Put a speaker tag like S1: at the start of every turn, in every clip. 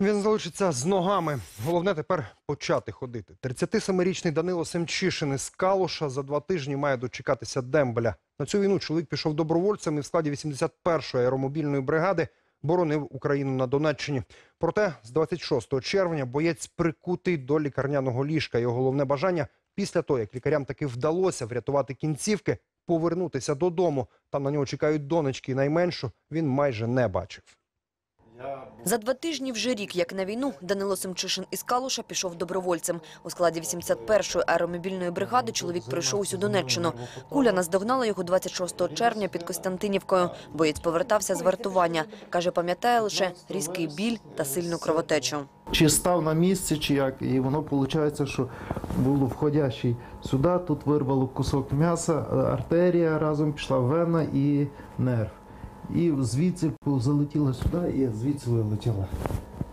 S1: Він залишиться з ногами. Головне тепер почати ходити. 37-річний Данило Семчишин із Калуша за два тижні має дочекатися дембеля. На цю війну чоловік пішов добровольцем і в складі 81-ї аеромобільної бригади боронив Україну на Донеччині. Проте з 26 червня боєць прикутий до лікарняного ліжка. Його головне бажання після того, як лікарям таки вдалося врятувати кінцівки, повернутися додому. Там на нього чекають донечки. і Найменшу він майже не бачив.
S2: За два тижні вже рік, як на війну, Данило Семчишин із Калуша пішов добровольцем. У складі 81-ї аеромобільної бригади чоловік прийшов усю Донеччину. Куля наздогнала його 26 червня під Костянтинівкою. Боєць повертався з вартування. Каже, пам'ятає лише різкий біль та сильну кровотечу.
S3: Чи став на місці, чи як. І воно виходить, що було входящий сюди, тут вирвало кусок м'яса, артерія разом пішла вена і нерв. І звідси залетіла сюди і звідси вилетіла.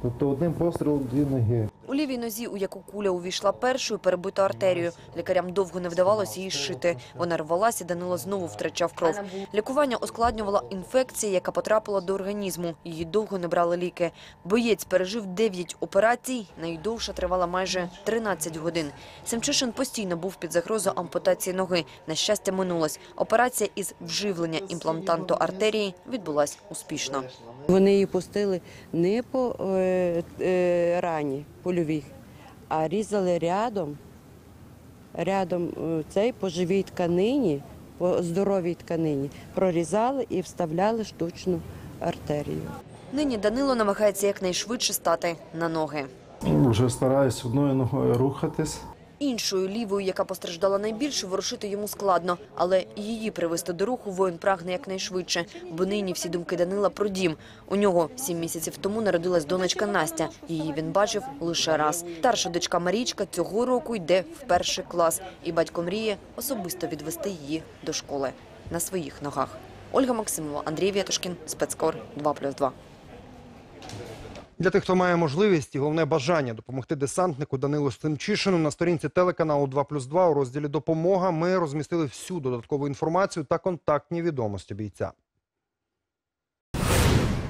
S3: Тобто одним пострілом дві ноги.
S2: У лівій нозі, у яку куля увійшла першою, перебита артерію. Лікарям довго не вдавалося її зшити. Вона рвалася, Данило знову втрачав кров. Лікування ускладнювала інфекція, яка потрапила до організму. Її довго не брали ліки. Боєць пережив 9 операцій, найдовша тривала майже 13 годин. Семчишин постійно був під загрозою ампутації ноги. На щастя, минулась. Операція із вживлення імплантанту артерії відбулась успішно.
S4: Вони її пустили не по е, е, рані польовій, а різали рядом, рядом е, цей по живій тканині, по здоровій тканині, прорізали і вставляли штучну артерію.
S2: Нині Данило намагається якнайшвидше стати на ноги.
S3: Вже стараюсь одною ногою рухатись.
S2: Іншою лівою, яка постраждала найбільше, ворушити йому складно, але її привести до руху воїн прагне якнайшвидше, бо нині всі думки Данила про дім. У нього сім місяців тому народилась донечка Настя. Її він бачив лише раз. Старша дочка Марічка цього року йде в перший клас, і батько мріє особисто відвести її до школи на своїх ногах. Ольга Максимова, Андрій Вєтушкін, спецкор 2+,2.
S1: Для тих, хто має можливість і головне бажання допомогти десантнику Данилу Семчишину на сторінці телеканалу 2+,2 у розділі «Допомога» ми розмістили всю додаткову інформацію та контактні відомості бійця.